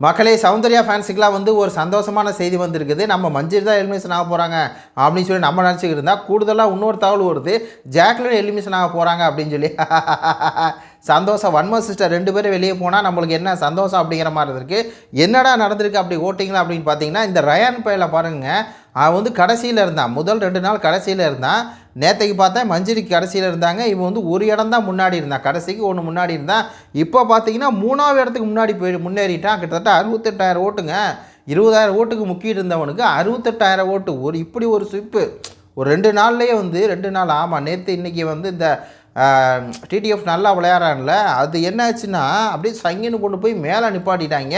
மக்களே சௌந்தர்யா ஃபேன்ஸுக்கெலாம் வந்து ஒரு சந்தோஷமான செய்தி வந்திருக்குது. நம்ம மஞ்சள் தான் எலிமினேஷன் ஆக போகிறாங்க அப்படின்னு சொல்லி நம்ம நினச்சிக்கிட்டு இருந்தால் கூடுதலாக இன்னொரு தகவல் வருது. ஜாக்லின் எலிமினேஷன் ஆக போகிறாங்க அப்படின்னு சொல்லி. சந்தோஷம். வன்ம சிஸ்டர் ரெண்டு பேரும் வெளியே போனால் நம்மளுக்கு என்ன சந்தோஷம் அப்படிங்கிற மாதிரி இருக்குது என்னடா நடந்திருக்கு அப்படி ஓட்டிங்களா அப்படின்னு பார்த்தீங்கன்னா இந்த ரயான் பயில பாருங்க. அவன் வந்து கடைசியில் இருந்தான். முதல் ரெண்டு நாள் கடைசியில் இருந்தான். நேற்றைக்கு பார்த்தா மஞ்சிரி கடைசியில் இருந்தாங்க. இவன் வந்து ஒரு இடம் தான் முன்னாடி இருந்தான். கடைசிக்கு ஒன்று முன்னாடி இருந்தான். இப்போ பார்த்தீங்கன்னா மூணாவது இடத்துக்கு முன்னாடி போய் முன்னேறிட்டான். கிட்டத்தட்ட அறுபத்தெட்டாயிரம் ஓட்டுங்க. இருபதாயிரம் ஓட்டுக்கு முக்கிட்டு இருந்தவனுக்கு அறுபத்தெட்டாயிரம் ஓட்டு. ஒரு இப்படி ஒரு ஸ்விப்பு ஒரு ரெண்டு நாள்லேயே வந்து ரெண்டு நாள் ஆமாம் நேற்று இன்றைக்கி வந்து இந்த டிடிஎஃப் நல்லா விளையாடுறான்ல அது என்னாச்சுன்னா அப்படியே சங்கின்னு கொண்டு போய் மேலே நிப்பாட்டிட்டாங்க.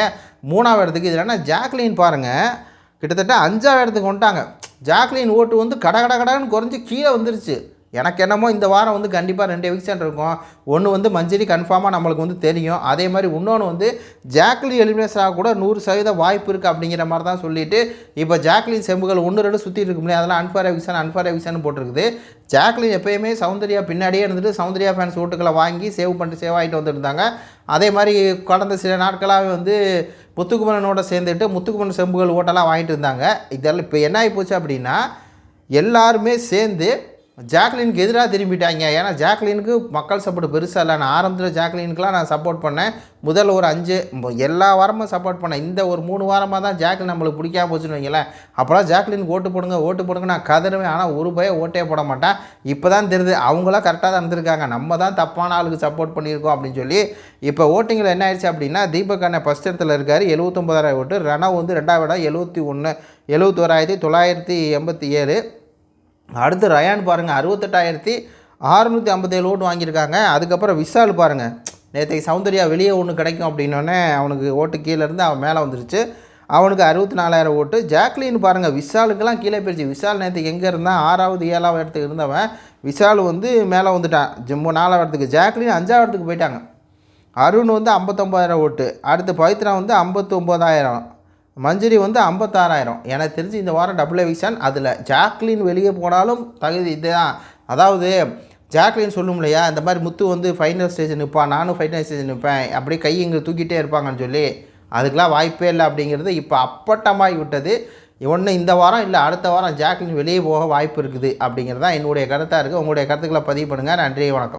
மூணாவது இடத்துக்கு இதில் என்ன ஜாக்லின் பாருங்கள் கிட்டத்தட்ட அஞ்சாவது இடத்துக்கு வந்துட்டாங்க. ஜாக்லின் ஓட்டு வந்து கட கட கடன்னு குறைஞ்சி கீழே வந்துருச்சு. எனக்கு என்னமோ இந்த வாரம் வந்து கண்டிப்பாக ரெண்டு எவிக்ஷன் இருக்கும். ஒன்று வந்து மஞ்சரி கன்ஃபார்மாக நம்மளுக்கு வந்து தெரியும். அதே மாதிரி இன்னொன்று வந்து ஜாக்லி எலிமினேஷன் ஆக கூட நூறு சதவீத வாய்ப்பு இருக்குது அப்படிங்கிற மாதிரி தான் சொல்லிட்டு இப்போ ஜாக்லின் செம்புகள் ஒன்று ரெண்டு சுற்றி இருக்கு முடியாது அதெல்லாம் அன்ஃபார் எவிக்ஷன் அன்ஃபார் எவிக்ஷன் போட்டிருக்குது. ஜாக்லின் எப்பயுமே சௌந்தர்யா பின்னாடியே இருந்துட்டு சௌந்தர்யா ஃபேன்ஸ் ஓட்டுக்களை வாங்கி சேவ் பண்ணிட்டு சேவ் ஆகிட்டு வந்துருந்தாங்க அதே மாதிரி கடந்த சில நாட்களாகவே வந்து முத்துக்குமரனோட சேர்ந்துட்டு முத்துக்குமரன் செம்புகள் ஓட்டெல்லாம் வாங்கிட்டு இருந்தாங்க. இதெல்லாம் இப்போ என்ன ஆகி போச்சு அப்படின்னா எல்லாருமே சேர்ந்து ஜாக்லினுக்கு எதிராக திரும்பிட்டாங்க. ஏன்னா ஜாக்லினுக்கு மக்கள் சப்போர்ட் பெருசாக இல்லை. நான் ஆரம்பத்தில் ஜாக்லினுக்குலாம் நான் சப்போர்ட் பண்ணேன். முதல் ஒரு அஞ்சு எல்லா வாரமும் சப்போர்ட் பண்ணேன். இந்த ஒரு மூணு வாரமாக தான் ஜாக்லின் நம்மளுக்கு பிடிக்காம போச்சுன்னு வைங்களேன். அப்போலாம் ஜாக்லினுக்கு ஓட்டு போடுங்க ஓட்டு போடுங்க. நான் கதறுவேன். ஆனால் ஒரு பய ஓட்டே போட மாட்டேன். இப்போ தான் தெரியுது அவங்களாம் கரெக்டாக தான் இருந்திருக்காங்க. நம்ம தான் தப்பான ஆளுக்கு சப்போர்ட் பண்ணியிருக்கோம் அப்படின்னு சொல்லி இப்போ ஓட்டிங்கில் என்ன ஆயிடுச்சு அப்படின்னா தீபக் அண்ணன் ஃபஸ்ட் இடத்துல இருக்கார். எழுபத்தொம்பதாயிரம் ஓட்டு. ரணவ் வந்து ரெண்டாவது இடம் எழுபத்தி ஒன்று எழுபத்தோராயிரத்தி தொள்ளாயிரத்தி எண்பத்தி ஏழு. அடுத்து ரயான் பாருங்கள் அறுபத்தெட்டாயிரத்தி அறுநூற்றி ஐம்பத்தேழு ஓட்டு வாங்கியிருக்காங்க. அதுக்கப்புறம் விஷால் பாருங்கள் நேற்றைக்கு சௌந்தர்யா வெளியே ஒன்று கிடைக்கும் அப்படின்னோடனே அவனுக்கு ஓட்டு கீழேருந்து அவன் மேலே வந்துருச்சு. அவனுக்கு அறுபத்தி நாலாயிரம் ஓட்டு. ஜாக்லின் பாருங்கள் விஷாலுக்கெல்லாம் கீழே போயிடுச்சு விஷால் நேற்று எங்கே இருந்தான்? ஆறாவது ஏழாவது இடத்துக்கு இருந்தவன். விஷால் வந்து மேலே வந்துட்டான். ஜிம்மு நாலாவது இடத்துக்கு ஜாக்லின் அஞ்சாவது இடத்துக்கு போயிட்டாங்க. அருண் வந்து ஐம்பத்தொம்பதாயிரம் ஓட்டு. அடுத்து பவித்ரா வந்து ஐம்பத்தொம்போதாயிரம். மஞ்சரி வந்து ஐம்பத்தாறாயிரம். எனக்கு தெரிஞ்சு இந்த வாரம் டபுள் எவிக்ஷன் அதில் ஜாக்லின் வெளியே போனாலும் தகுதி இதுதான். அதாவது ஜாக்லின் சொல்லும் இல்லையா இந்த மாதிரி முத்து வந்து ஃபைனல் ஸ்டேஜ் நிற்பான் நானும் ஃபைனல் ஸ்டேஜ் நிற்பேன் அப்படியே கை இங்கே தூக்கிட்டே இருப்பாங்கன்னு சொல்லி அதுக்கெலாம் வாய்ப்பே இல்லை அப்படிங்கிறது இப்போ அப்பட்டமாகி விட்டது. ஒன்று இந்த வாரம் இல்லை அடுத்த வாரம் ஜாக்லின் வெளியே போக வாய்ப்பு இருக்குது அப்படிங்கிறது தான் என்னுடைய கருத்தாக இருக்குது உங்களுடைய கருத்துக்களை பதிவு பண்ணுங்கள் நன்றி வணக்கம்.